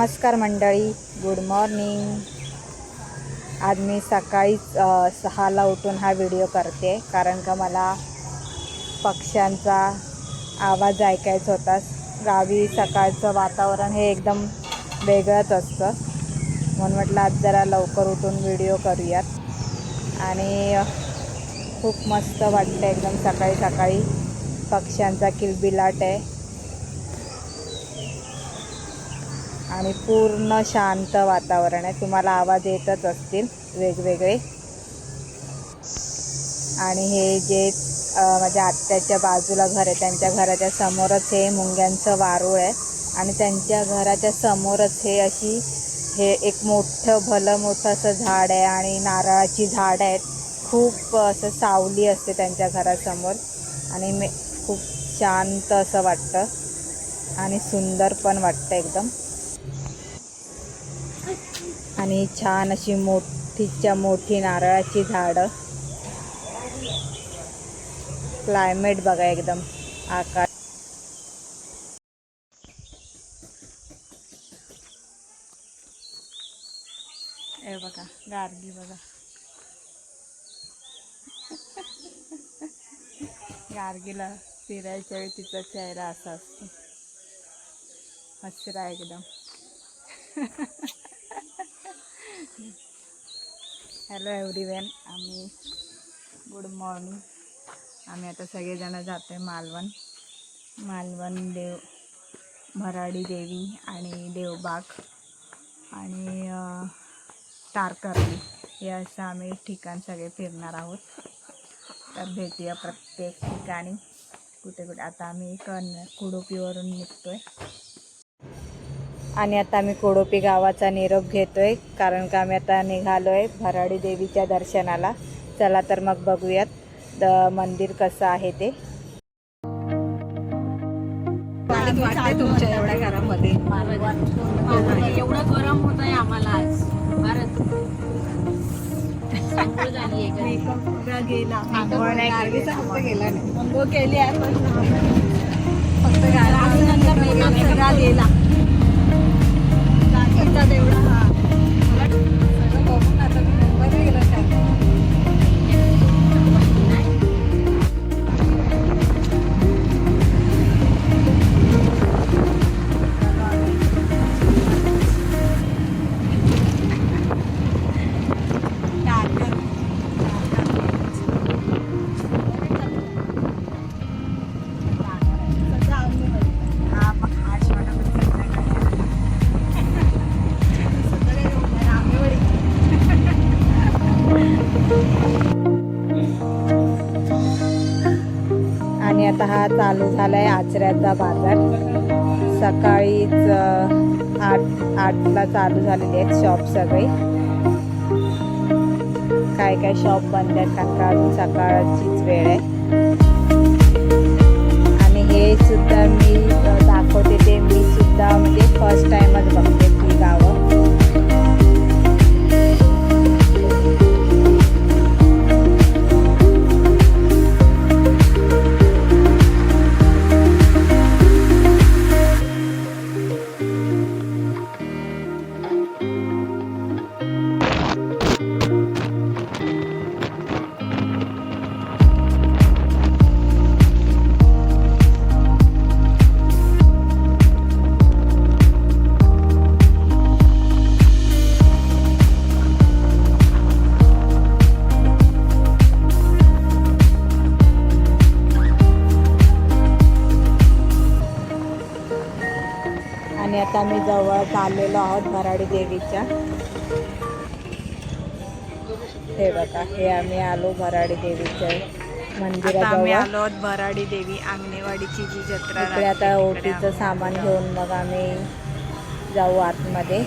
नमस्कार मंडळी. Good morning आज मी सकाळीच सहाला उठून हा व्हिडिओ करते. कारण का मला पक्ष्यांचा आवाज ऐकायचा होता. गावी सकाळचं वातावरण हे एकदम वेगळंच असतं. म्हणून म्हटलं आज जरा लवकर उठून व्हिडिओ करूयात. आणि खूप मस्त वाटतं एकदम सकाळी सकाळी. पक्ष्यांचा किलबिलाट आहे. आणि पूर्ण शांत वातावरण आहे. तुम्हाला आवाज येतच असतील वेगवेगळे. आणि हे जे माझ्या आत्याच्या बाजूला घर आहे त्यांच्या घराच्या समोरच हे मुंग्यांचं वारूळ आहे. आणि त्यांच्या घराच्या समोरच हे अशी हे एक मोठं भलं मोठं असं झाड आहे. आणि नारळाची झाडं आहेत. खूप असं सावली असते त्यांच्या घरासमोर. आणि मे खूप शांत असं वाटतं. आणि सुंदर पण वाटतं एकदम. आणि छान अशी मोठीच्या मोठी नारळाची झाडं. क्लायमेट बघा एकदम आकाश. हे बघा गार्गी बघा. गार्गीला फिरायच्या वेळी तिचा चेहरा असा असतो. हसरा एकदम. हॅलो एव्हरीवन आम्ही गुड मॉर्निंग आम्ही आता सगळेजण जातो आहे मालवण. मालवण देव भराडी देवी आणि देवबाग आणि तारकर्ली. हे असं आम्ही ठिकाण सगळे फिरणार आहोत. तर भेटूया प्रत्येक ठिकाणी. कुठे कुठे. आता आम्ही कन कुडुपीवरून आहे आणि आता आम्ही कोडोपी गावाचा निरोप घेतोय कारण का आम्ही आता निघालोय भराडी देवीच्या दर्शनाला. चला तर मग बघूयात द मंदिर कसं आहे ते. वाटते तुमच्या एवढ्या घरामध्ये. एवढं गरम होत आहे आम्हाला आज. भारत. आंघोळ झाली आहे घरी. गेला आंघोळ नाही. केली. फक्त गेला. आता हा चालू झालाय आचऱ्याचा बाजार. सकाळीच आठ आठला चालू झालेले आहेत शॉप सगळे. काय काय शॉप बंद आहेत कारण अजून सकाळचीच वेळ आहे. आणि हे सुद्धा मी दाखवते ते मी सुद्धा म्हणजे फर्स्ट टाइमच बघते. आता आम्ही जवळ आलेलो आहोत भराडी देवीच्या. हे बघा हे आम्ही आलो भराडी देवीच्या आता आम्ही आलो आहोत भराडी देवी अंगणेवाडीची जी जत्रा इकडे आता ओटीचं सामान. घेऊन मग आम्ही जाऊ आतमध्ये.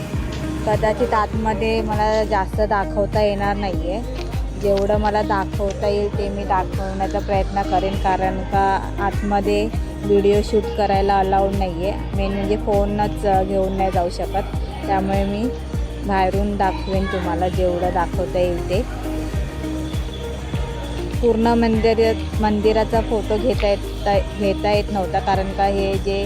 कदाचित आतमध्ये मला जास्त दाखवता येणार नाही आहे जेवढं मला दाखवता येईल ते मी दाखवण्याचा प्रयत्न करेन कारण का आतमध्ये व्हिडिओ शूट करायला अलाउड नाही आहे मेन म्हणजे फोनच घेऊन नाही जाऊ शकत. त्यामुळे मी बाहेरून दाखवेन तुम्हाला जेवढं दाखवता येईल ते. पूर्ण मंदिर मंदिराचा फोटो घेता येत घेता येत नव्हता. कारण का हे जे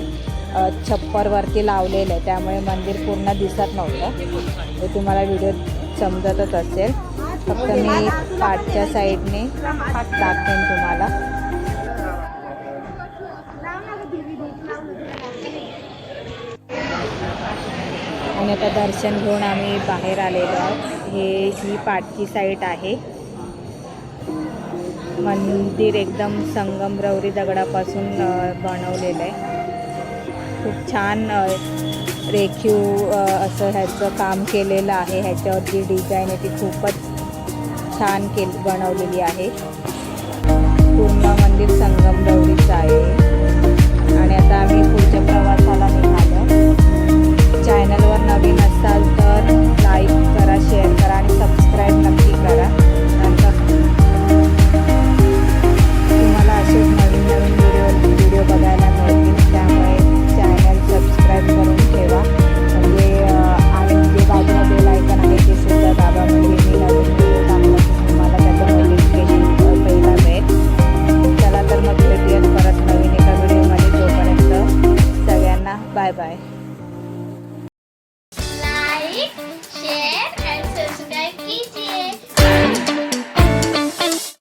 छप्परवरती लावलेलं आहे त्यामुळे मंदिर पूर्ण दिसत नव्हतं. ते तुम्हाला व्हिडिओ समजतच असेल. फक्त मी पाठच्या साईडने दाखवेन तुम्हाला. आणि आता दर्शन घेऊन आम्ही बाहेर आलेलो आहोत. हे ही पाठची साईट आहे. मंदिर एकदम संगमरवरी दगडापासून बनवलेलं आहे. खूप छान रेखीव असं ह्याचं काम केलेलं आहे. ह्याच्यावर जी डिझाईन आहे ती खूपच छान केल बनवलेली आहे. पूर्ण मंदिर संगमरवरीचं आहे. आणि आता आम्ही पुढच्या प्रवासाला